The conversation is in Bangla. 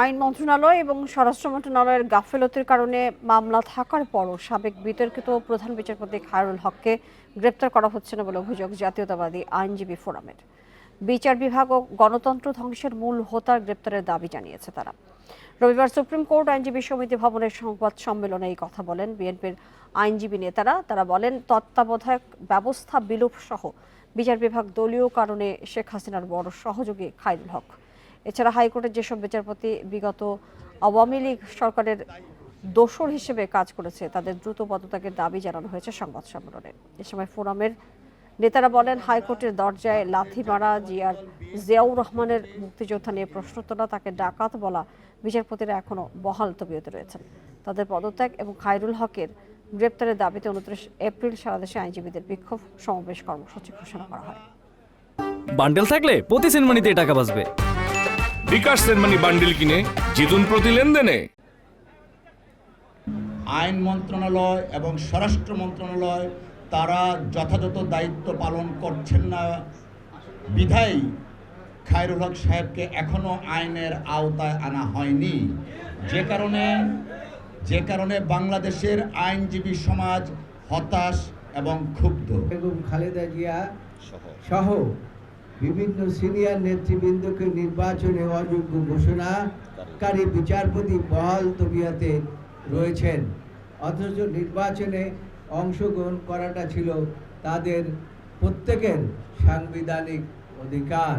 আইন মন্ত্রণালয় এবং স্বরাষ্ট্র মন্ত্রণালয়ের গাফেলতির কারণে মামলা থাকার পরও সাবেক বিতর্কিত প্রধান বিচারপতি খায়রুল হককে গ্রেপ্তার করা হচ্ছে না বলে অভিযোগ জাতীয়তাবাদী আইনজীবী ফোরামের। বিচার বিভাগ ও গণতন্ত্র ধ্বংসের মূল হোতার গ্রেপ্তারের দাবি জানিয়েছে তারা। রবিবার সুপ্রিম কোর্ট আইনজীবী সমিতি ভবনের সংবাদ সম্মেলনে এই কথা বলেন। বিএনপির আইনজীবী নেতারা, তারা বলেন, তত্ত্বাবধায়ক ব্যবস্থা বিলোপ সহ বিচার বিভাগ দলীয় কারণে শেখ হাসিনার বড় সহযোগী খায়রুল হক। এছাড়া হাইকোর্টের যেসব বিচারপতি বিগত আওয়ামী লীগ সরকারের দোষর হিসেবে কাজ করেছে, তাদের দ্রুত পদত্যাগের দাবি জানানো হয়েছে সংবাদ সম্মেলনে। এ সময় ফোরামের নেতারা বলেন, হাইকোর্টের দরজায় লাথি মারা জিয়ার জিয়াউর রহমানের মুক্তিযোদ্ধা নিয়ে প্রশ্ন তোলা তাকে ডাকাত বলা বিচারপতিরা এখনও বহাল তবিয়তে রয়েছেন। তাদের পদত্যাগ এবং খায়রুল হকের গ্রেপ্তারের দাবিতে উনত্রিশ এপ্রিল সারা দেশে আইনজীবীদের বিক্ষোভ সমাবেশ কর্মসূচি ঘোষণা করা হয়। বান্ডেল থাকলে প্রতি সেনমানিতে টাকা বাঁচবে। বিকাশ সেনমানি বান্ডিল কিনে জিতুন প্রতি লেনদেনে। আইন মন্ত্রণালয় এবং স্বরাষ্ট্র মন্ত্রণালয় তারা যথাযথ দায়িত্ব পালন করছেন না। বিধায় খায়রুল হক সাহেবকে এখনও আইনের আওতায় আনা হয়নি। যে কারণে যে কারণে বাংলাদেশের আইনজীবী সমাজ হতাশ এবং ক্ষুব্ধ। বেগম খালেদা জিয়া সহ বিভিন্ন সিনিয়র নেতৃবৃন্দকে নির্বাচনে অযোগ্য ঘোষণাকারী বিচারপতি বহাল তবিয়াতে রয়েছেন। অথচ নির্বাচনে অংশগ্রহণ করাটা ছিল তাদের প্রত্যেকের সাংবিধানিক অধিকার।